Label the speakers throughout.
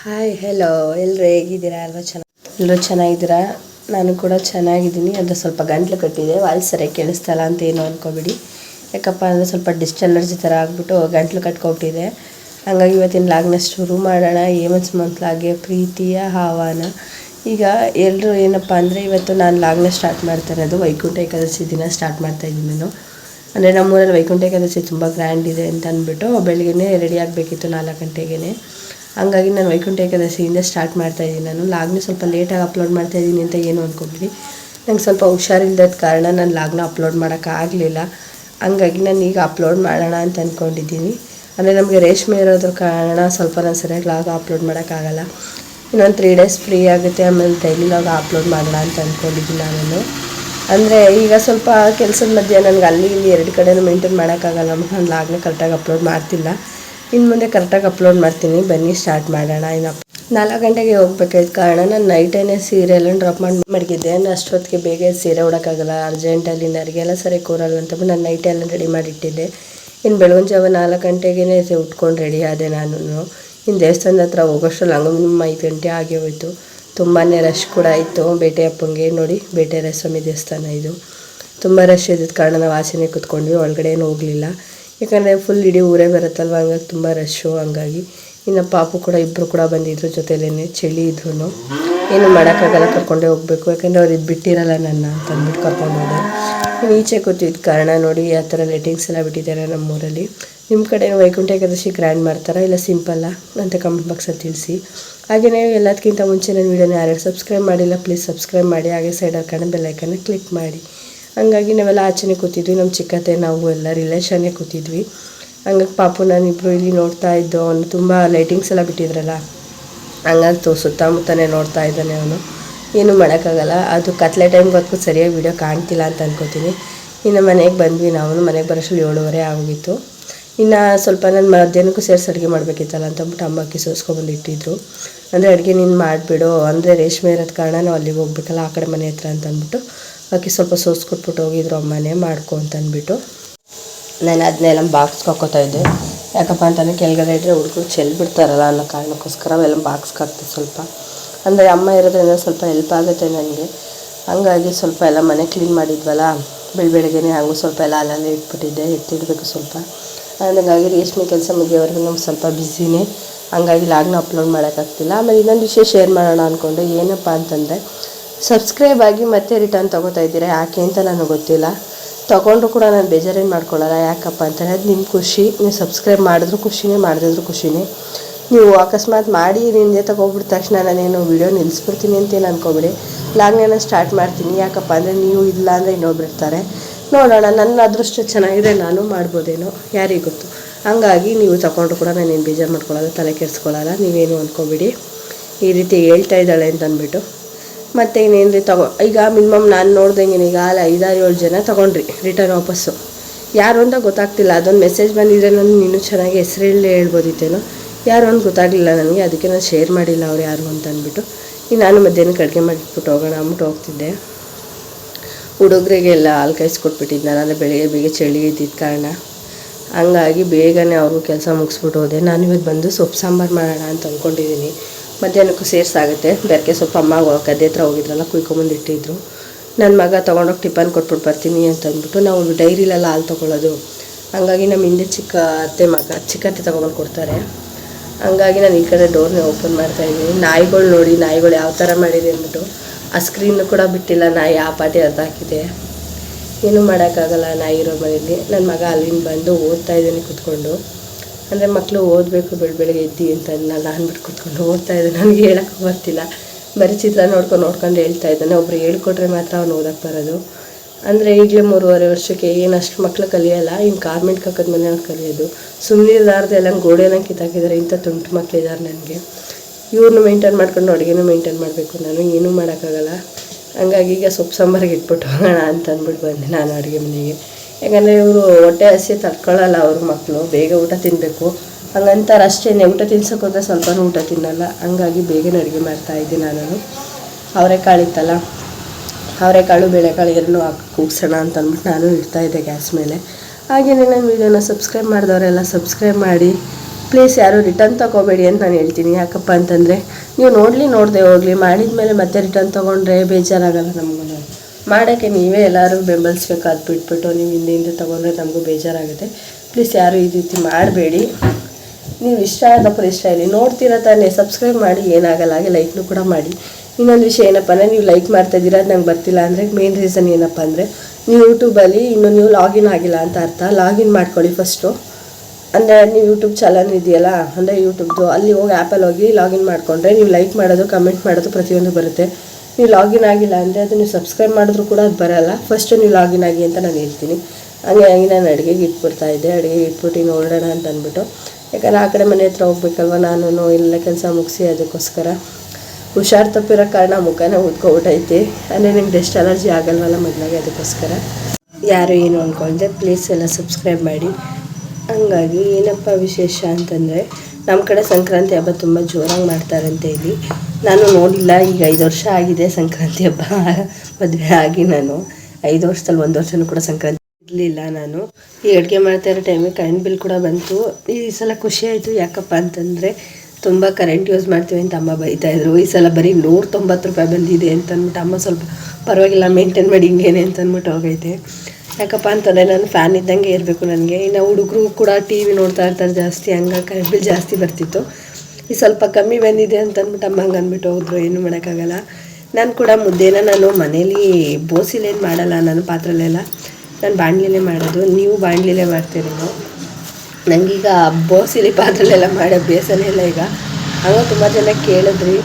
Speaker 1: Hi hello ಎಲ್ಲರೂ ಹೇಗಿದ್ದೀರಾ? ಅಲ್ವಾ ಚೆನ್ನಾಗಿ ಎಲ್ಲರೂ ಚೆನ್ನಾಗಿದ್ದೀರಾ? ನಾನು ಕೂಡ ಚೆನ್ನಾಗಿದ್ದೀನಿ. ಅಂದರೆ ಸ್ವಲ್ಪ ಗಂಟ್ಲು ಕಟ್ಟಿದೆ. ವಾಯ್ಸ್ ಸರಿಯಾಗಿ ಕೇಳಿಸ್ತಲ್ಲ ಅಂತ ಏನು ಅಂದ್ಕೊಬಿಡಿ ಯಾಕಪ್ಪ ಅಂದರೆ ಸ್ವಲ್ಪ ಡಿಸ್ಟ್ ಅಲರ್ಜಿ ಥರ ಆಗಿಬಿಟ್ಟು ಗಂಟ್ಲು ಕಟ್ಕೊಬಿಟ್ಟಿದೆ. ಹಂಗಾಗಿ ಇವತ್ತಿನ ಲಾಗ್ನ ಶುರು ಮಾಡೋಣ. ಏಮನ್ಸ್ ಮಂತ್ಲಾಗೆ ಪ್ರೀತಿಯ ಆಹ್ವಾನ. ಈಗ ಎಲ್ಲರೂ ಏನಪ್ಪ ಅಂದರೆ ಇವತ್ತು ನಾನು ಲಾಗ್ನ ಸ್ಟಾರ್ಟ್ ಮಾಡ್ತಾ ಇರೋದು. ವೈಕುಂಠ ಏಕಾದಶಿ ದಿನ ಸ್ಟಾರ್ಟ್ ಮಾಡ್ತಾ ಇದ್ದೀನಿ ನಾನು. ಅಂದರೆ ನಮ್ಮೂರಲ್ಲಿ ವೈಕುಂಠ ಏಕಾದಶಿ ತುಂಬ ಗ್ರ್ಯಾಂಡ್ ಇದೆ ಅಂತ ಅಂದ್ಬಿಟ್ಟು ಬೆಳಗ್ಗೆನೇ ರೆಡಿ ಆಗಬೇಕಿತ್ತು ನಾಲ್ಕು ಗಂಟೆಗೆ ಹಂಗಾಗಿ ನಾನು ವೈಕುಂಠ ಏಕಾದಶಿಯಿಂದ ಸ್ಟಾರ್ಟ್ ಮಾಡ್ತಾ ಇದ್ದೀನಿ. ನಾನು ಲಾಗ್ನ ಸ್ವಲ್ಪ ಲೇಟಾಗಿ ಅಪ್ಲೋಡ್ ಮಾಡ್ತಾ ಇದ್ದೀನಿ ಅಂತ ಏನು ಅಂದ್ಕೊಬಿಡಿ ನಂಗೆ ಸ್ವಲ್ಪ ಹುಷಾರಿಲ್ಲದ ಕಾರಣ ನಾನು ಲಾಗ್ನ ಅಪ್ಲೋಡ್ ಮಾಡೋಕ್ಕಾಗಲಿಲ್ಲ ಹಂಗಾಗಿ ನಾನು ಈಗ ಅಪ್ಲೋಡ್ ಮಾಡೋಣ ಅಂತ ಅಂದ್ಕೊಂಡಿದ್ದೀನಿ ಅಂದರೆ ನಮಗೆ ರೇಷ್ಮೆ ಇರೋದ್ರ ಕಾರಣ ಸ್ವಲ್ಪ ನಾನು ಸರಿಯಾಗಿ ಲಾಗ್ ಅಪ್ಲೋಡ್ ಮಾಡೋಕ್ಕಾಗಲ್ಲ ಇನ್ನೊಂದು ತ್ರೀ ಡೇಸ್ ಫ್ರೀ ಆಗುತ್ತೆ, ಆಮೇಲೆ ಡೈಲಿ ಲಾಗ್ ಅಪ್ಲೋಡ್ ಮಾಡೋಣ ಅಂತ ಅಂದ್ಕೊಂಡಿದ್ದೀನಿ ನಾನು ಅಂದರೆ ಈಗ ಸ್ವಲ್ಪ ಕೆಲಸದ ಮಧ್ಯೆ ನನಗೆ ಅಲ್ಲಿ ಇಲ್ಲಿ ಎರಡು ಕಡೆನೂ ಮೇಂಟೈನ್ ಮಾಡೋಕ್ಕಾಗಲ್ಲ ನಾನು ಲಾಗ್ನ ಕರೆಕ್ಟಾಗಿ ಅಪ್ಲೋಡ್ ಮಾಡ್ತಿಲ್ಲ. ಇನ್ನು ಮುಂದೆ ಕರೆಕ್ಟಾಗಿ ಅಪ್ಲೋಡ್ ಮಾಡ್ತೀನಿ. ಬನ್ನಿ, ಸ್ಟಾರ್ಟ್ ಮಾಡೋಣ. ಇನ್ನು ನಾಲ್ಕು ಗಂಟೆಗೆ ಹೋಗ್ಬೇಕಾದ ಕಾರಣ, ನಾನು ನೈಟೇನೆ ಸೀರೆಲ್ಲ ಡ್ರಾಪ್ ಮಾಡಿ ಮಡಗಿದ್ದೆ. ನಾನು ಅಷ್ಟೊತ್ತಿಗೆ ಬೇಗ ಸೀರೆ ಉಡೋಕ್ಕಾಗಲ್ಲ. ಅರ್ಜೆಂಟಲ್ಲಿ ನರಿಗೆಲ್ಲ ಸರಿ ಕೂರಲ್ಲ ಅಂತ ನಾನು ನೈಟ್ ಎಲ್ಲ ರೆಡಿ ಮಾಡಿಟ್ಟಿದ್ದೆ. ಇನ್ನು ಬೆಳಗಿನ ಜಾವ ನಾಲ್ಕು ಗಂಟೆಗೆ ಉಟ್ಕೊಂಡು ರೆಡಿ ಆದೆ ನಾನು ಇನ್ನು ದೇವಸ್ಥಾನದ ಹತ್ರ ಹೋಗೋಷ್ಟರಲ್ಲಿ ಹಂಗ ಐದು ಗಂಟೆ ಆಗೇ ಹೋಯಿತು. ತುಂಬಾ ರಶ್ ಕೂಡ ಇತ್ತು ಬೇಟೆ ಅಪ್ಪಂಗೆ ನೋಡಿ ಬೇಟೆ ಸ್ವಾಮಿ ದೇವಸ್ಥಾನ ಇದು. ತುಂಬ ರಶ್ ಇದ್ದ ಕಾರಣ, ನಾವು ಆಚೆನೇ ಕೂತ್ಕೊಂಡ್ವಿ. ಒಳಗಡೆ ಏನು ಹೋಗಲಿಲ್ಲ. ಯಾಕಂದರೆ ಫುಲ್ ಇಡೀ ಊರೇ ಬರುತ್ತಲ್ವ? ಹಂಗಾಗಿ ತುಂಬ ರಶ್ಶು ಹಂಗಾಗಿ. ಇನ್ನು ಪಾಪು ಕೂಡ ಇಬ್ಬರು ಕೂಡ ಬಂದಿದ್ರು ಜೊತೆಲೇ ಚಳಿ ಇದ್ರು ಏನು ಮಾಡೋಕ್ಕಾಗಲ್ಲ, ಕರ್ಕೊಂಡೇ ಹೋಗಬೇಕು. ಯಾಕಂದರೆ ಅವ್ರು ಇದು ಬಿಟ್ಟಿರಲ್ಲ ನನ್ನ ಅಂತ ಅಂದ್ಬಿಟ್ಟು ಕರ್ಕೊಂಡು ಹೋದೆ. ನೀವು ಈಚೆ ಕೂತಿದ್ದ ಕಾರಣ ನೋಡಿ, ಆ ಥರ ಲೈಟಿಂಗ್ಸ್ ಎಲ್ಲ ಬಿಟ್ಟಿದ್ದಾರೆ ನಮ್ಮೂರಲ್ಲಿ. ನಿಮ್ಮ ಕಡೆ ವೈಕುಂಠ ಏಕಾದಶಿ ಗ್ರ್ಯಾಂಡ್ ಮಾಡ್ತಾರಾ ಇಲ್ಲ ಸಿಂಪಲ್ಲ ಅಂತ ಕಮೆಂಟ್ ಬಾಕ್ಸಲ್ಲಿ ತಿಳಿಸಿ. ಹಾಗೆಯೇ ಎಲ್ಲದಕ್ಕಿಂತ ಮುಂಚೆ ನನ್ನ ವೀಡಿಯೋನ ಯಾರ್ಯಾರು ಸಬ್ಸ್ಕ್ರೈಬ್ ಮಾಡಿಲ್ಲ ಪ್ಲೀಸ್ ಸಬ್ಸ್ಕ್ರೈಬ್ ಮಾಡಿ. ಹಾಗೆ ಸೈಡಲ್ಲಿ ಕಾಣೋ ಬೆಲ್ಲೈಕನ್ನ ಕ್ಲಿಕ್ ಮಾಡಿ. ಹಂಗಾಗಿ ನಾವೆಲ್ಲ ಆಚೆನೇ ಕೂತಿದ್ವಿ ನಮ್ಮ ಚಿಕ್ಕತ್ತೆ, ನಾವು ಎಲ್ಲ ರಿಲೇಷನ್ನೇ ಕೂತಿದ್ವಿ. ಹಂಗಾಗಿ ಪಾಪು ನಾನಿಬ್ಬರು ಇಲ್ಲಿ ನೋಡ್ತಾ ಇದ್ದು ಅವನು ತುಂಬ ಲೈಟಿಂಗ್ಸ್ ಎಲ್ಲ ಬಿಟ್ಟಿದ್ರಲ್ಲ, ಹಂಗಾಗಿ ತೋ ಸುತ್ತಮುತ್ತನೇ ನೋಡ್ತಾ ಇದ್ದಾನೆ ಅವನು. ಏನೂ ಮಾಡೋಕ್ಕಾಗಲ್ಲ, ಅದು ಕತ್ಲೆ ಟೈಮ್ಗೆ ಅದಕ್ಕೂ ಸರಿಯಾಗಿ ವೀಡಿಯೋ ಕಾಣ್ತಿಲ್ಲ ಅಂತ ಅಂದ್ಕೋತೀನಿ ಇನ್ನು ಮನೆಗೆ ಬಂದ್ವಿ ನಾವು, ಮನೆಗೆ ಬರೋಷ್ಟು ಏಳುವರೆ ಆಗೋಗಿತ್ತು ಇನ್ನು ಸ್ವಲ್ಪ ನಾನು ಮಧ್ಯಾಹ್ನಕ್ಕೂ ಸೇರಿಸಿ ಅಡುಗೆ ಮಾಡಬೇಕಿತ್ತಲ್ಲ ಅಂತ ಅಂದ್ಬಿಟ್ಟು ಅಮ್ಮ ಅಕ್ಕಿ ಸೋಸ್ಕೊಬಂದು ಇಟ್ಟಿದ್ರು. ಅಂದರೆ ಅಡುಗೆ ನೀನು ಮಾಡಿಬಿಡು, ಅಂದರೆ ರೇಷ್ಮೆ ಇರೋದ ಕಾರಣ ನಾವು ಅಲ್ಲಿಗೆ ಹೋಗ್ಬೇಕಲ್ಲ ಆ ಕಡೆ ಮನೆ ಹತ್ರ ಅಂತ ಅಂದ್ಬಿಟ್ಟು ಅಕ್ಕಿ ಸ್ವಲ್ಪ ಸೋಸ್ಕೊಟ್ಬಿಟ್ಟು ಹೋಗಿದ್ರು ಅಮ್ಮನೇ ಮಾಡ್ಕೊ ಅಂತಂದ್ಬಿಟ್ಟು ನಾನು ಅದನ್ನೆಲ್ಲ ಬಾಕ್ಸ್ಗೆ ಹಾಕೋತಾ ಇದ್ದೆ. ಯಾಕಪ್ಪ ಅಂತಂದರೆ ಕೆಳಗಡೆ ಇಟ್ಟರೆ ಹುಡುಗರು ಚೆಲ್ಬಿಡ್ತಾರಲ್ಲ ಅನ್ನೋ ಕಾರಣಕ್ಕೋಸ್ಕರ ಅವೆಲ್ಲ ಹಾಕ್ತೆ ಸ್ವಲ್ಪ. ಅಂದರೆ ಅಮ್ಮ ಇರೋದ್ರಿಂದ ಸ್ವಲ್ಪ ಹೆಲ್ಪ್ ಆಗುತ್ತೆ ನನಗೆ ಹಂಗಾಗಿ ಸ್ವಲ್ಪ ಎಲ್ಲ ಮನೆ ಕ್ಲೀನ್ ಮಾಡಿದ್ವಲ್ಲ ಬೆಳ ಬೆಳಗ್ಗೆನೇ ಹಾಗೂ ಸ್ವಲ್ಪ ಎಲ್ಲ ಅಲ್ಲಲ್ಲೇ ಇಟ್ಬಿಟ್ಟಿದ್ದೆ, ಎತ್ತಿಡಬೇಕು ಸ್ವಲ್ಪ. ಹಂಗಾಗಿ ರೇಷ್ಮೆ ಕೆಲಸ ಮುಗಿಯೋವರೆಗೂ ನಮ್ಗೆ ಸ್ವಲ್ಪ ಬ್ಯುಸಿನೇ ಹಂಗಾಗಿ ಲಾಗ್ನ ಅಪ್ಲೋಡ್ ಮಾಡೋಕ್ಕಾಗ್ತಿಲ್ಲ ಆಮೇಲೆ ಇನ್ನೊಂದು ವಿಷಯ ಶೇರ್ ಮಾಡೋಣ ಅಂದ್ಕೊಂಡೆ ಏನಪ್ಪ ಅಂತಂದರೆ ಸಬ್ಸ್ಕ್ರೈಬ್ ಆಗಿ ಮತ್ತೆ ರಿಟರ್ನ್ ತೊಗೋತಾ ಇದ್ದೀರಾ? ಯಾಕೆ ಅಂತ ನನಗೆ ಗೊತ್ತಿಲ್ಲ. ತೊಗೊಂಡ್ರು ಕೂಡ ನಾನು ಬೇಜಾರೇನು ಮಾಡ್ಕೊಳ್ಳಲ್ಲ. ಯಾಕಪ್ಪ ಅಂತಂದರೆ ಅದು ನಿಮ್ಮ ಖುಷಿ. ನೀವು ಸಬ್ಸ್ಕ್ರೈಬ್ ಮಾಡಿದ್ರು ಖುಷಿನೇ ಮಾಡಿದ್ರು ಖುಷಿನೇ. ನೀವು ಅಕಸ್ಮಾತ್ ಮಾಡಿ ನಿಂದೆ ತಗೊಬಿಟ್ಟ ತಕ್ಷಣ ನಾನೇನು ವೀಡಿಯೋ ನಿಲ್ಲಿಸ್ಬಿಡ್ತೀನಿ ಅಂತೇನು ಅನ್ಕೋಬೇಡಿ. ಲಾಗ್ನ ಸ್ಟಾರ್ಟ್ ಮಾಡ್ತೀನಿ. ಯಾಕಪ್ಪ ಅಂದರೆ ನೀವು ಇಲ್ಲ ಅಂದರೆ ಇನ್ನೊಬ್ರು ಇರ್ತಾರೆ. ನೋಡೋಣ. ನನ್ನ ಅದೃಷ್ಟ ಚೆನ್ನಾಗಿದೆ, ನಾನು ಮಾಡ್ಬೋದೇನೋ. ಯಾರಿಗೆ ಗೊತ್ತು. ಹಂಗಾಗಿ ನೀವು ತಗೊಂಡ್ರು ಕೂಡ ನಾನೇನು ಬೇಜಾರು ಮಾಡ್ಕೊಳ್ಳಲ್ಲ, ತಲೆ ಕೆಡಿಸ್ಕೊಳ್ಳಲ್ಲ. ನೀವೇನು ಅಂದ್ಕೊಬೇಡಿ ಈ ರೀತಿ ಹೇಳ್ತಾ ಇದ್ದಾಳೆ ಅಂತ ಅಂದ್ಬಿಟ್ಟು. ಮತ್ತು ಇನ್ನೇನು ರೀ ತಗೋ ಈಗ ಮಿನಿಮಮ್ ನಾನು ನೋಡ್ದಂಗೆ ಈಗ ಅಲ್ಲ ಐದಾರು ಏಳು ಜನ ತೊಗೊಂಡ್ರಿ ರಿಟರ್ನ್ ವಾಪಸ್ಸು. ಯಾರು ಅಂತ ಗೊತ್ತಾಗ್ತಿಲ್ಲ. ಅದೊಂದು ಮೆಸೇಜ್ ಬಂದಿದ್ರೆ ನಾನು ಇನ್ನೂ ಚೆನ್ನಾಗಿ ಹೆಸರು ಹೇಳಿ ಹೇಳ್ಬೋದಿತ್ತೇನೋ. ಯಾರು ಅಂತ ಗೊತ್ತಾಗಲಿಲ್ಲ ನನಗೆ. ಅದಕ್ಕೆ ನಾನು ಶೇರ್ ಮಾಡಿಲ್ಲ ಅವ್ರು ಯಾರು ಅಂತ ಅಂದ್ಬಿಟ್ಟು. ಈಗ ನಾನು ಮಧ್ಯಾಹ್ನಕ್ಕೆ ಅಡುಗೆ ಮಾಡಿಬಿಟ್ಟು ಹೋಗೋಣ ಅಂದ್ಬಿಟ್ಟು ಹೋಗ್ತಿದ್ದೆ. ಹುಡುಗರಿಗೆಲ್ಲ ಹಾಲು ಕಾಯಿಸ್ಕೊಟ್ಬಿಟ್ಟಿದ್ದು ನಾನು ಬೆಳಿಗ್ಗೆ ಬೇಗ ಚಳಿ ಇದ್ದಿದ್ದ ಕಾರಣ. ಹಂಗಾಗಿ ಬೇಗನೆ ಅವ್ರಿಗೂ ಕೆಲಸ ಮುಗಿಸ್ಬಿಟ್ಟು ಹೋದೆ. ನಾನು ಇವತ್ತು ಬಂದು ಸೊಪ್ಪು ಸಾಂಬಾರು ಮಾಡೋಣ ಅಂತ ಅಂದ್ಕೊಂಡಿದ್ದೀನಿ. ಮಧ್ಯಾಹ್ನಕ್ಕೂ ಸೇರ್ಸಾಗುತ್ತೆ. ಬೆರಕೆ ಸ್ವಲ್ಪ ಅಮ್ಮ ಗದ್ದೆ ಹತ್ರ ಹೋಗಿದ್ರಲ್ಲ, ಕುಯ್ಕೊಂಬಂದು ಇಟ್ಟಿದ್ರು. ನನ್ನ ಮಗ ತೊಗೊಂಡೋಗಿ ಟಿಫನ್ ಕೊಟ್ಬಿಟ್ಟು ಬರ್ತೀನಿ ಅಂತ ಅಂದ್ಬಿಟ್ಟು ನಾವು ಡೈರಿಲೆಲ್ಲ ಹಾಲು ತೊಗೊಳ್ಳೋದು ಹಂಗಾಗಿ ನಮ್ಮ ಹಿಂದೆ ಚಿಕ್ಕ ಅತ್ತೆ ಮಗ, ಚಿಕ್ಕ ಅತ್ತೆ ತೊಗೊಂಡು ಕೊಡ್ತಾರೆ. ಹಂಗಾಗಿ ನಾನು ಈ ಕಡೆ ಡೋರ್ನ ಓಪನ್ ಮಾಡ್ತಾ ಇದ್ದೀನಿ. ನಾಯಿಗಳು ನೋಡಿ, ನಾಯಿಗಳು ಯಾವ ಥರ ಮಾಡಿದೆ ಅಂದ್ಬಿಟ್ಟು ಆ ಸ್ಕ್ರೀನು ಕೂಡ ಬಿಟ್ಟಿಲ್ಲ. ನಾಯಿ ಆ ಪಾಟಿ ಅರ್ಧ ಹಾಕಿದೆ. ಏನೂ ಮಾಡೋಕ್ಕಾಗಲ್ಲ ನಾಯಿ ಇರೋ ಮನೆಯಲ್ಲಿ. ನನ್ನ ಮಗ ಅಲ್ಲಿಂದ ಬಂದು ಓದ್ತಾ ಇದ್ದೀನಿ ಕೂತ್ಕೊಂಡು. ಅಂದರೆ ಮಕ್ಕಳು ಓದಬೇಕು ಬೆಳ್ ಬೆಳಗ್ಗೆ ಎದ್ದಿ ಅಂತ ನಾನು ಅಂದ್ಬಿಟ್ಟು ಕೂತ್ಕೊಂಡು ಓದ್ತಾ ಇದ್ದೆ. ನನಗೆ ಹೇಳೋಕ್ಕೂ ಬರ್ತಿಲ್ಲ. ಬರೀ ಚಿತ್ರ ನೋಡ್ಕೊಂಡು ನೋಡ್ಕೊಂಡು ಹೇಳ್ತಾ ಇದ್ದಾನೆ. ಒಬ್ರು ಹೇಳ್ಕೊಟ್ರೆ ಮಾತ್ರ ಅವ್ನು ಓದಕ್ಕೆ ಬರೋದು. ಅಂದರೆ ಈಗಲೇ ಮೂರುವರೆ ವರ್ಷಕ್ಕೆ ಏನು ಅಷ್ಟು ಮಕ್ಳು ಕಲಿಯಲ್ಲ ಇನ್ನು ಕಾರ್ಮೆಂಟ್ ಹಾಕಿದ್ಮೇಲೆ ಅವ್ನು ಕಲಿಯೋದು. ಸುಮ್ಮನೆ ಇರಲಾರ್ದೆ ಎಲ್ಲ ಗೋಡೆನ ಕಿತ್ತಾಕಿದ್ದಾರೆ. ಇಂಥ ತುಂಟು ಮಕ್ಕಳಿದ್ದಾರೆ ನನಗೆ. ಇವ್ರನ್ನೂ ಮೇಂಟೈನ್ ಮಾಡ್ಕೊಂಡು ಅಡುಗೆನೂ ಮೇಂಟೈನ್ ಮಾಡಬೇಕು ನಾನು. ಏನೂ ಮಾಡೋಕ್ಕಾಗಲ್ಲ. ಹಂಗಾಗಿ ಈಗ ಸೊಪ್ಪು ಸಾಂಬಾರಿಗೆ ಇಟ್ಬಿಟ್ಟು ಹೋಗೋಣ ಅಂತ ಅಂದ್ಬಿಟ್ಟು ಬಂದೆ ನಾನು ಅಡುಗೆ ಮನೆಗೆ. ಯಾಕಂದರೆ ಇವರು ಹೊಟ್ಟೆ ಹಸಿ ತಡ್ಕೊಳ್ಳಲ್ಲ ಅವ್ರ ಮಕ್ಕಳು ಬೇಗ ಊಟ ತಿನ್ನಬೇಕು ಹಂಗಂತಾರೆ ಅಷ್ಟೇ ಊಟ ತಿನ್ಸೋಕ್ಕೋದ್ರೆ ಸ್ವಲ್ಪ ಊಟ ತಿನ್ನಲ್ಲ. ಹಂಗಾಗಿ ಬೇಗನೆ ಅಡುಗೆ ಮಾಡ್ತಾ ಇದ್ದೀನಿ ನಾನು ಅವರೆಕಾಳು ಇತ್ತಲ್ಲ, ಅವರೆಕಾಳು, ಬೇಳೆಕಾಳು ಎರಡು ಹಾಕಿ ಕೂಗ್ಸೋಣ ಅಂತ ಅಂದ್ಬಿಟ್ಟು ನಾನು ಇಡ್ತಾ ಇದ್ದೆ ಗ್ಯಾಸ್ ಮೇಲೆ. ಹಾಗೆಯೇ ನನ್ನ ವೀಡಿಯೋನ ಸಬ್ಸ್ಕ್ರೈಬ್ ಮಾಡಿದವರೆಲ್ಲ ಸಬ್ಸ್ಕ್ರೈಬ್ ಮಾಡಿ. ಪ್ಲೀಸ್ ಯಾರು ರಿಟರ್ನ್ ತೊಗೋಬೇಡಿ ಅಂತ ನಾನು ಹೇಳ್ತೀನಿ. ಯಾಕಪ್ಪ ಅಂತಂದರೆ, ನೀವು ನೋಡಲಿ ನೋಡದೆ ಹೋಗಲಿ ಮಾಡಿದ ಮೇಲೆ ಮತ್ತೆ ರಿಟರ್ನ್ ತೊಗೊಂಡ್ರೆ ಬೇಜಾರಾಗಲ್ಲ ನಮಗೂ ಮಾಡೋಕ್ಕೆ ನೀವೇ ಎಲ್ಲರೂ ಬೆಂಬಲಿಸ್ಬೇಕು ಅದು ಬಿಟ್ಬಿಟ್ಟು ನೀವು ಹಿಂದೆ ಹಿಂದೆ ತೊಗೊಂಡ್ರೆ ನಮಗೂ ಬೇಜಾರಾಗುತ್ತೆ. ಪ್ಲೀಸ್ ಯಾರು ಈ ರೀತಿ ಮಾಡಬೇಡಿ. ನೀವು ಇಷ್ಟ ಆದಪ್ಪ ಇಷ್ಟ ಇರಲಿ ನೋಡ್ತೀರ ತಾನೇ ಸಬ್ಸ್ಕ್ರೈಬ್ ಮಾಡಿ, ಏನಾಗಲ್ಲ, ಹಾಗೆ ಲೈಕ್ನು ಕೂಡ ಮಾಡಿ. ಇನ್ನೊಂದು ವಿಷಯ ಏನಪ್ಪ ಅಂದರೆ, ನೀವು ಲೈಕ್ ಮಾಡ್ತಾ ಅದು ನಂಗೆ ಬರ್ತಿಲ್ಲ ಅಂದರೆ ಮೇನ್ ರೀಸನ್ ಏನಪ್ಪ ಅಂದರೆ, ನೀವು ಯೂಟ್ಯೂಬಲ್ಲಿ ಇನ್ನೂ ನೀವು ಲಾಗಿನ್ ಆಗಿಲ್ಲ ಅಂತ ಅರ್ಥ. ಲಾಗಿನ್ ಮಾಡ್ಕೊಳ್ಳಿ ಫಸ್ಟು ಅಂದರೆ ನೀವು ಯೂಟ್ಯೂಬ್ ಚಾನಲ್ ಇದೆಯಲ್ಲ, ಅಂದರೆ ಯೂಟ್ಯೂಬ್ದು ಅಲ್ಲಿ ಹೋಗಿ ಆ್ಯಪಲ್ಲಿ ಹೋಗಿ ಲಾಗಿನ್ ಮಾಡಿಕೊಂಡ್ರೆ ನೀವು ಲೈಕ್ ಮಾಡೋದು ಕಮೆಂಟ್ ಮಾಡೋದು ಪ್ರತಿಯೊಂದು ಬರುತ್ತೆ. ನೀವು ಲಾಗಿನ್ ಆಗಿಲ್ಲ ಅಂದರೆ ಅದು ನೀವು ಸಬ್ಸ್ಕ್ರೈಬ್ ಮಾಡಿದ್ರು ಕೂಡ ಅದು ಬರೋಲ್ಲ. ಫಸ್ಟು ನೀವು ಲಾಗಿನ್ ಆಗಿ ಅಂತ ನಾನು ಹೇಳ್ತೀನಿ. ಹಂಗಾಗಿ ನಾನು ಅಡುಗೆಗೆ ಇಟ್ಬಿಡ್ತಾ ಇದ್ದೆ. ಅಡುಗೆಗೆ ಇಟ್ಬಿಟ್ಟು ನೋಡೋಣ ಅಂತ ಅಂದ್ಬಿಟ್ಟು. ಯಾಕಂದ್ರೆ ಆ ಕಡೆ ಮನೆ ಹತ್ರ ಹೋಗ್ಬೇಕಲ್ವ ನಾನು ಎಲ್ಲ ಕೆಲಸ ಮುಗಿಸಿ ಅದಕ್ಕೋಸ್ಕರ. ಹುಷಾರು ತಪ್ಪಿರೋ ಕಾರಣ ಮುಖನ ಉದ್ಕೊಬಿಟ್ಟೈತಿ ಅಂದರೆ ನಿಮ್ಗೆ ಡೆಸ್ಟ್ ಅಲರ್ಜಿ ಆಗಲ್ವಲ್ಲ ಮೊದಲಾಗಿ ಅದಕ್ಕೋಸ್ಕರ. ಯಾರು ಏನು ಅಂದ್ಕೊಂಡೆ ಪ್ಲೀಸ್ ಎಲ್ಲ ಸಬ್ಸ್ಕ್ರೈಬ್ ಮಾಡಿ. ಹಂಗಾಗಿ ಏನಪ್ಪ ವಿಶೇಷ ಅಂತಂದರೆ ನಮ್ಮ ಕಡೆ ಸಂಕ್ರಾಂತಿ ಹಬ್ಬ ತುಂಬ ಜೋರಾಗಿ ಮಾಡ್ತಾರಂತೆ ಇಲ್ಲಿ. ನಾನು ನೋಡಿಲ್ಲ, ಈಗ ಐದು ವರ್ಷ ಆಗಿದೆ ಸಂಕ್ರಾಂತಿ ಹಬ್ಬ ಮದುವೆ ಆಗಿ ನಾನು. ಐದು ವರ್ಷದಲ್ಲಿ ಒಂದು ವರ್ಷನೂ ಕೂಡ ಸಂಕ್ರಾಂತಿ ಇರಲಿಲ್ಲ ನಾನು. ಈ ಅಡುಗೆ ಮಾಡ್ತಾ ಇರೋ ಟೈಮಿಗೆ ಕರೆಂಟ್ ಬಿಲ್ ಕೂಡ ಬಂತು. ಈ ಸಲ ಖುಷಿ ಆಯಿತು. ಯಾಕಪ್ಪ ಅಂತಂದರೆ ತುಂಬ ಕರೆಂಟ್ ಯೂಸ್ ಮಾಡ್ತೀವಿ ಅಂತ ಅಮ್ಮ ಬೈತಾ ಇದ್ರು. ಈ ಸಲ ಬರೀ ನೂರ ತೊಂಬತ್ತು ರೂಪಾಯಿ ಬಂದಿದೆ ಅಂತಂದ್ಬಿಟ್ಟು ಅಮ್ಮ ಸ್ವಲ್ಪ ಪರವಾಗಿಲ್ಲ ಮೇಂಟೈನ್ ಮಾಡಿ ಹಿಂಗೇನೆ ಅಂತ ಅಂದ್ಬಿಟ್ಟು ಹೋಗೈತೆ. ಯಾಕಪ್ಪ ಅಂತಂದರೆ ನಾನು ಫ್ಯಾನ್ ಇದ್ದಂಗೆ ಇರಬೇಕು ನನಗೆ. ಇನ್ನು ಹುಡುಗರು ಕೂಡ ಟಿ ವಿ ನೋಡ್ತಾ ಇರ್ತಾರೆ ಜಾಸ್ತಿ, ಹಂಗಾಗಿ ಕರೆಂಟ್ ಬಿಲ್ ಜಾಸ್ತಿ ಬರ್ತಿತ್ತು. ಈ ಸ್ವಲ್ಪ ಕಮ್ಮಿ ಬಂದಿದೆ ಅಂತ ಅಂದ್ಬಿಟ್ಟು ಅಮ್ಮ ಹಂಗೆ ಅಂದ್ಬಿಟ್ಟು ಹೋದ್ರು, ಏನು ಮಾಡೋಕ್ಕಾಗಲ್ಲ. ನಾನು ಕೂಡ ಮುದ್ದೆನ ನಾನು ಮನೇಲಿ ಬೋಸಿಲೇನು ಮಾಡಲ್ಲ ನಾನು ಪಾತ್ರಲೆಲ್ಲ. ನಾನು ಬಾಣಲೆಲೇ ಮಾಡೋದು, ನೀವು ಬಾಣಲೆಲೇ ಮಾಡ್ತೀರೇನೋ ನನಗೀಗ ಬೋಸಿಲಿ ಪಾತ್ರಲೆಲ್ಲ ಮಾಡೋ ಬೇಸನೇ ಇಲ್ಲ ಈಗ. ಹಂಗೆ ತುಂಬ ಜನ ಕೇಳಿದ್ರಿ.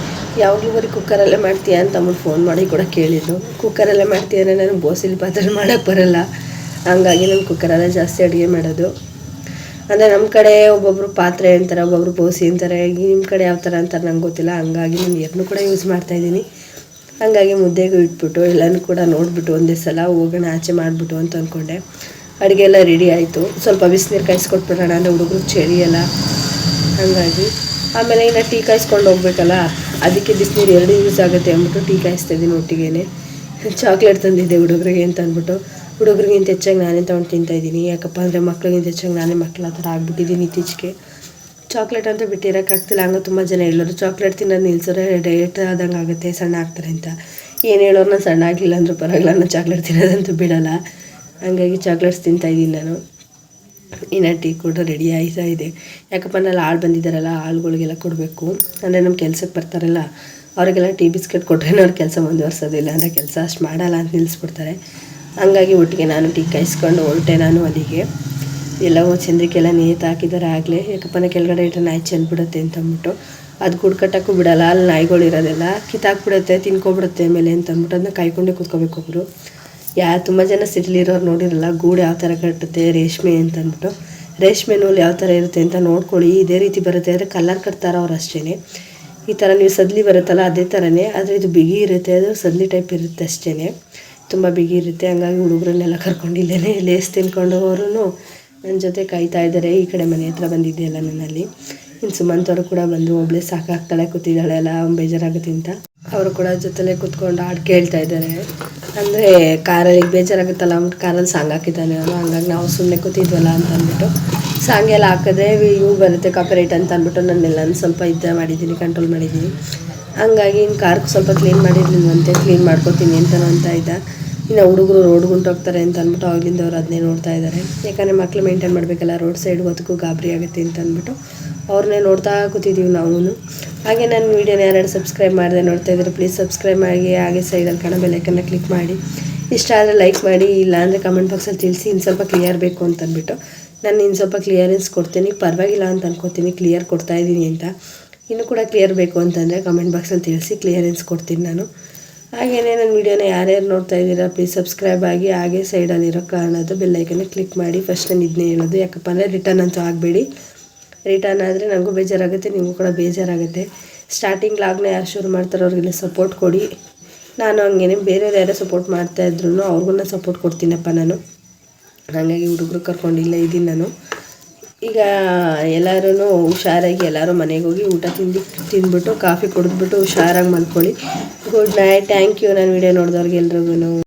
Speaker 1: ಯಾವಾಗಲೂ ಬರೀ ಕುಕ್ಕರಲ್ಲೇ ಮಾಡ್ತೀಯಾ ಅಂತ ಅಮ್ಮ ಫೋನ್ ಮಾಡಿ ಕೂಡ ಕೇಳಿದ್ದು. ಕುಕ್ಕರಲ್ಲೇ ಮಾಡ್ತೀಯ ಅಂದರೆ ನಾನು ಬೋಸಿಲಿ ಪಾತ್ರೆ ಮಾಡೋಕ್ಕೆ ಬರಲ್ಲ. ಹಂಗಾಗಿ ನಾನು ಕುಕ್ಕರಲ್ಲೇ ಜಾಸ್ತಿ ಅಡುಗೆ ಮಾಡೋದು. ಅಂದರೆ ನಮ್ಮ ಕಡೆ ಒಬ್ಬೊಬ್ಬರು ಪಾತ್ರೆ ಅಂತಾರೆ, ಒಬ್ಬೊಬ್ರು ಬೋಸಿ ಅಂತಾರೆ. ನಿಮ್ಮ ಕಡೆ ಯಾವ ಥರ ಅಂತಾರೆ ನಂಗೆ ಗೊತ್ತಿಲ್ಲ. ಹಂಗಾಗಿ ನಾನು ಎರಡನ್ನೂ ಕೂಡ ಯೂಸ್ ಮಾಡ್ತಾಯಿದ್ದೀನಿ ಹಂಗಾಗಿ ಮುದ್ದೆಗೂ ಇಟ್ಬಿಟ್ಟು ಎಲ್ಲನೂ ಕೂಡ ನೋಡಿಬಿಟ್ಟು ಒಂದೇ ಸಲ ಹೋಗೋಣ, ಆಚೆ ಮಾಡಿಬಿಟ್ಟು ಅಂತ ಅಂದ್ಕೊಂಡೆ ಅಡುಗೆ ಎಲ್ಲ ರೆಡಿ ಆಯಿತು. ಸ್ವಲ್ಪ ಬಿಸಿನೀರು ಕಾಯಿಸ್ಕೊಟ್ಬಿಡೋಣ ಅಂದರೆ ಹುಡುಗರು ಚಳಿ ಎಲ್ಲ ಹಾಗಾಗಿ ಆಮೇಲೆ ಇನ್ನು ಟೀ ಕಾಯಿಸ್ಕೊಂಡು ಹೋಗ್ಬೇಕಲ್ಲ. ಅದಕ್ಕೆ ಬಿಸಿನೀರು ಎರಡು ಯೂಸ್ ಆಗುತ್ತೆ ಅಂದ್ಬಿಟ್ಟು ಟೀ ಕಾಯಿಸ್ತಾ ಇದ್ದೀನಿ ಒಟ್ಟಿಗೆ ಚಾಕ್ಲೇಟ್ ತಂದಿದ್ದೆ ಹುಡುಗರಿಗೆ ಅಂತ ಅಂದ್ಬಿಟ್ಟು. ಹುಡುಗರಿಗಿಂತ ಹೆಚ್ಚಾಗಿ ನಾನೇ ತೊಗೊಂಡು ತಿಂತಾಯಿದ್ದೀನಿ ಯಾಕಪ್ಪ ಅಂದರೆ ಮಕ್ಳಿಗಿಂತ ಹೆಚ್ಚಾಗಿ ನಾನೇ ಮಕ್ಳ ಆ ಥರ ಆಗಿಬಿಟ್ಟಿದ್ದೀನಿ ಇತ್ತೀಚೆಗೆ. ಚಾಕ್ಲೇಟ್ ಅಂತ ಬಿಟ್ಟಿರೋಕ್ಕಾಗ್ತಿಲ್ಲ ಹಂಗೆ ತುಂಬ ಜನ ಹೇಳೋರು ಚಾಕ್ಲೇಟ್ ತಿನ್ನೋದು ನಿಲ್ಸೋರೆ ಡಯಟ್ ಆದಂಗೆ ಆಗುತ್ತೆ, ಸಣ್ಣ ಆಗ್ತಾರೆ ಅಂತ. ಏನು ಹೇಳೋರು ನಾನು ಸಣ್ಣ ಆಗಿಲ್ಲ ಅಂದರೂ ಪರವಾಗಿಲ್ಲ, ನಾನು ಚಾಕ್ಲೇಟ್ ತಿನ್ನೋದಂತೂ ಬಿಡೋಲ್ಲ. ಹಂಗಾಗಿ ಚಾಕ್ಲೇಟ್ಸ್ ತಿಂತಾಯಿದ್ದೀನಿ ನಾನು. ಇನ್ನು ಟೀ ಕೂಡ ರೆಡಿ ಆಯ್ತಾ ಇದೆ. ಯಾಕಪ್ಪ ನಾನು ಆಳು ಬಂದಿದ್ದಾರಲ್ಲ, ಆಳುಗಳಿಗೆಲ್ಲ ಕೊಡಬೇಕು. ಅಂದರೆ ನಮ್ಮ ಕೆಲ್ಸಕ್ಕೆ ಬರ್ತಾರಲ್ಲ, ಅವರಿಗೆಲ್ಲ ಟೀ ಬಿಸ್ಕೆಟ್ ಕೊಟ್ಟರೆ ಅವ್ರ ಕೆಲಸ ಮುಂದುವರ್ಸೋದಿಲ್ಲ. ಅಂದರೆ ಕೆಲಸ ಅಷ್ಟು ಮಾಡಲ್ಲ ಅಂತ ನಿಲ್ಲಿಸ್ಬಿಡ್ತಾರೆ ಹಂಗಾಗಿ ಒಟ್ಟಿಗೆ ನಾನು ಟೀ ಕಾಯಿಸ್ಕೊಂಡು ಹೊರಟೆ ನಾನು ಅಲ್ಲಿಗೆ. ಎಲ್ಲವೂ ಚಂದ್ರಿಕೆಲ್ಲ ನೇತು ಹಾಕಿದ್ದಾರೆ ಆಗಲೇ. ಯಾಕಪ್ಪ ಕೆಳಗಡೆ ಇಟ್ಟರೆ ನಾಯಿ ಚೆಂದ್ಬಿಡುತ್ತೆ ಅಂತಂದ್ಬಿಟ್ಟು ಅದು ಗುಡ್ ಕಟ್ಟಕ್ಕೂ ಬಿಡಲ್ಲ, ಅಲ್ಲಿ ನಾಯಿಗಳು ಇರೋದೆಲ್ಲ ಕಿತ್ತಾಕ್ಬಿಡುತ್ತೆ, ತಿನ್ಕೊಬಿಡುತ್ತೆ ಮೇಲೆ ಅಂತಂದ್ಬಿಟ್ಟು ಅದನ್ನ ಕಾಯ್ಕೊಂಡೇ ಕೂತ್ಕೋಬೇಕು ಒಬ್ಬರು ಯಾ, ತುಂಬ ಜನ ಸಿಟಿಲಿರೋರು ನೋಡಿರಲ್ಲ, ಗೂಡು ಯಾವ ಥರ ಕಟ್ಟುತ್ತೆ, ರೇಷ್ಮೆ ಅಂತ ಅಂದ್ಬಿಟ್ಟು. ರೇಷ್ಮೆ ನೂಲು ಯಾವ ಥರ ಇರುತ್ತೆ ಅಂತ ನೋಡ್ಕೊಳ್ಳಿ, ಇದೇ ರೀತಿ ಬರುತ್ತೆ. ಆದರೆ ಕಲರ್ ಕಟ್ತಾರೆ ಅವ್ರು ಅಷ್ಟೇ ಈ ಥರ ನೀವು ಸದ್ಲಿ ಬರುತ್ತಲ್ಲ, ಅದೇ ಥರನೇ ಆದರೆ ಇದು ಬಿಗಿ ಇರುತ್ತೆ, ಅದು ಸದ್ಲಿ ಟೈಪ್ ಇರುತ್ತೆ ಅಷ್ಟೇ ತುಂಬ ಬಿಗಿ ಇರುತ್ತೆ. ಹಂಗಾಗಿ ಹುಡುಗರನ್ನೆಲ್ಲ ಕರ್ಕೊಂಡು ಇಲ್ಲೇ ಲೇಸ್ ತಿನ್ಕೊಂಡು ಅವರು ನನ್ನ ಜೊತೆ ಕಾಯ್ತಾ ಇದ್ದಾರೆ. ಈ ಕಡೆ ಮನೆ ಹತ್ರ ಬಂದಿದ್ದೆ ಎಲ್ಲ ನನ್ನಲ್ಲಿ. ಇನ್ನು ಸುಮಂತ್ ಅವರು ಕೂಡ ಬಂದು ಒಬ್ಳೆ ಸಾಕಾಗ್ತಾಳೆ, ಕೂತಿದ್ದಾಳೆ, ಎಲ್ಲ ಬೇಜಾರಾಗುತ್ತೆ ಅಂತ. ಅವರು ಕೂಡ ಜೊತೆಲೆ ಕೂತ್ಕೊಂಡು ಹಾಡು ಕೇಳ್ತಾ ಇದ್ದಾರೆ. ಅಂದರೆ ಕಾರಲ್ಲಿ ಬೇಜಾರಾಗುತ್ತಲ್ಲ, ಅಂದ್ಬಿಟ್ಟು ಕಾರಲ್ಲಿ ಸಾಂಗ್ ಹಾಕಿದ್ದಾನೆ ಅವನು. ಹಂಗಾಗಿ ನಾವು ಸುಮ್ಮನೆ ಕೂತಿದ್ವಲ್ಲ ಅಂತ ಅಂದ್ಬಿಟ್ಟು. ಸಾಂಗ್ ಎಲ್ಲ ಹಾಕಿದ್ರೆ ಇವು ಬರುತ್ತೆ ಕಾಪರೇಟ್ ಅಂತ ಅಂದ್ಬಿಟ್ಟು ನಾನೆಲ್ಲ ಸ್ವಲ್ಪ ಇದ್ದ ಮಾಡಿದ್ದೀನಿ ಕಂಟ್ರೋಲ್ ಮಾಡಿದ್ದೀನಿ. ಹಂಗಾಗಿ ಇನ್ನು ಕಾರ್ ಸ್ವಲ್ಪ ಕ್ಲೀನ್ ಮಾಡಿರ್ಲಿಲ್ವಂತೆ ಕ್ಲೀನ್ ಮಾಡ್ಕೊತೀನಿ ಅಂತಲೂ ಅಂತ ಇದ್ದ. ಇನ್ನು ಹುಡುಗರು ರೋಡ್ ಹೋಗ್ತಾರೆ ಅಂತ ಅಂದ್ಬಿಟ್ಟು ಅವಾಗಿಂದ ಅವ್ರು ಅದನ್ನೇ ನೋಡ್ತಾ ಇದ್ದಾರೆ. ಯಾಕಂದರೆ ಮಕ್ಳು ಮೇಂಟೈನ್ ಮಾಡಬೇಕಲ್ಲ ರೋಡ್ ಸೈಡ್ ಹೊತ್ತಿಗೂ ಗಾಬರಿ ಆಗುತ್ತೆ ಅಂತ ಅಂದ್ಬಿಟ್ಟು. ಅವ್ರನ್ನೇ ನೋಡ್ತಾ ಕೂತಿದ್ದೀವಿ ನಾವು ಹಾಗೆ ನನ್ನ ವೀಡಿಯೋನ ಯಾರ್ಯಾರು ಸಬ್ಸ್ಕ್ರೈಬ್ ಮಾಡಿದೆ ನೋಡ್ತಾ ಇದ್ದಾರೆ ಪ್ಲೀಸ್ ಸಬ್ಸ್ಕ್ರೈಬ್ ಮಾಡಿ, ಹಾಗೆ ಸೈಡಲ್ಲಿ ಕಾಣೋ ಬೆಲ್ಲೈಕನ್ನ ಕ್ಲಿಕ್ ಮಾಡಿ. ಇಷ್ಟ ಆದರೆ ಲೈಕ್ ಮಾಡಿ, ಇಲ್ಲ ಅಂದರೆ ಕಮೆಂಟ್ ಬಾಕ್ಸಲ್ಲಿ ತಿಳಿಸಿ ಇನ್ನು ಸ್ವಲ್ಪ ಕ್ಲಿಯರ್ ಬೇಕು ಅಂತ ಅಂದ್ಬಿಟ್ಟು. ನಾನು ಇನ್ನು ಸ್ವಲ್ಪ ಕ್ಲಿಯರೆನ್ಸ್ ಕೊಡ್ತೀನಿ. ಪರವಾಗಿಲ್ಲ ಅಂತ ಅನ್ಕೋತೀನಿ. ಕ್ಲಿಯರ್ ಕೊಡ್ತಾ ಇದ್ದೀನಿ ಅಂತ. ಇನ್ನೂ ಕೂಡ ಕ್ಲಿಯರ್ ಬೇಕು ಅಂತಂದರೆ ಕಮೆಂಟ್ ಬಾಕ್ಸಲ್ಲಿ ತಿಳಿಸಿ ಕ್ಲಿಯರೆನ್ಸ್ ಕೊಡ್ತೀನಿ ನಾನು. ಹಾಗೆಯೇ ನನ್ನ ವೀಡಿಯೋನ ಯಾರ್ಯಾರು ನೋಡ್ತಾ ಇದ್ದೀರಾ ಪ್ಲೀಸ್ ಸಬ್ಸ್ಕ್ರೈಬ್ ಆಗಿ, ಹಾಗೆ ಸೈಡಲ್ಲಿರೋ ಕಾರಣದ್ದು ಬೆಲ್ಲೈಕನ್ನ ಕ್ಲಿಕ್ ಮಾಡಿ. ಫಸ್ಟ್ ನಾನು ಇದನ್ನೇ ಹೇಳೋದು. ಯಾಕಪ್ಪ ಅಂದರೆ ರಿಟರ್ನ್ ಅಂತೂ ಆಗಬೇಡಿ. ರಿಟರ್ನ್ ಆದರೆ ನನಗೂ ಬೇಜಾರಾಗುತ್ತೆ, ನಿಮಗೂ ಕೂಡ ಬೇಜಾರಾಗುತ್ತೆ. ಸ್ಟಾರ್ಟಿಂಗ್ ಲಾಗ್ನ ಯಾರು ಶುರು ಮಾಡ್ತಾರೋ ಅವ್ರಿಗೆಲ್ಲ ಸಪೋರ್ಟ್ ಕೊಡಿ. ನಾನು ಹಂಗೇನೆ ಬೇರೆಯವ್ರು ಯಾರೋ ಸಪೋರ್ಟ್ ಮಾಡ್ತಾಯಿದ್ರು ಅವ್ರಿಗೂ ನಾನು ಸಪೋರ್ಟ್ ಕೊಡ್ತೀನಪ್ಪ ನಾನು. ಹಂಗಾಗಿ ಹುಡುಗರು ಕರ್ಕೊಂಡಿಲ್ಲ ಇದ್ದೀನಿ ನಾನು. ಈಗ ಎಲ್ಲರೂ ಹುಷಾರಾಗಿ ಎಲ್ಲರೂ ಮನೆಗೆ ಹೋಗಿ ಊಟ ತಿಂದು, ತಿಂದ್ಬಿಟ್ಟು, ಕಾಫಿ ಕುಡಿದ್ಬಿಟ್ಟು ಹುಷಾರಾಗಿ ಮಲ್ಕೊಳ್ಳಿ. ಗುಡ್ ನೈಟ್ ಥ್ಯಾಂಕ್ ಯು ನಾನು ವಿಡಿಯೋ ನೋಡಿದವ್ರಿಗೆ ಎಲ್ರಿಗೂ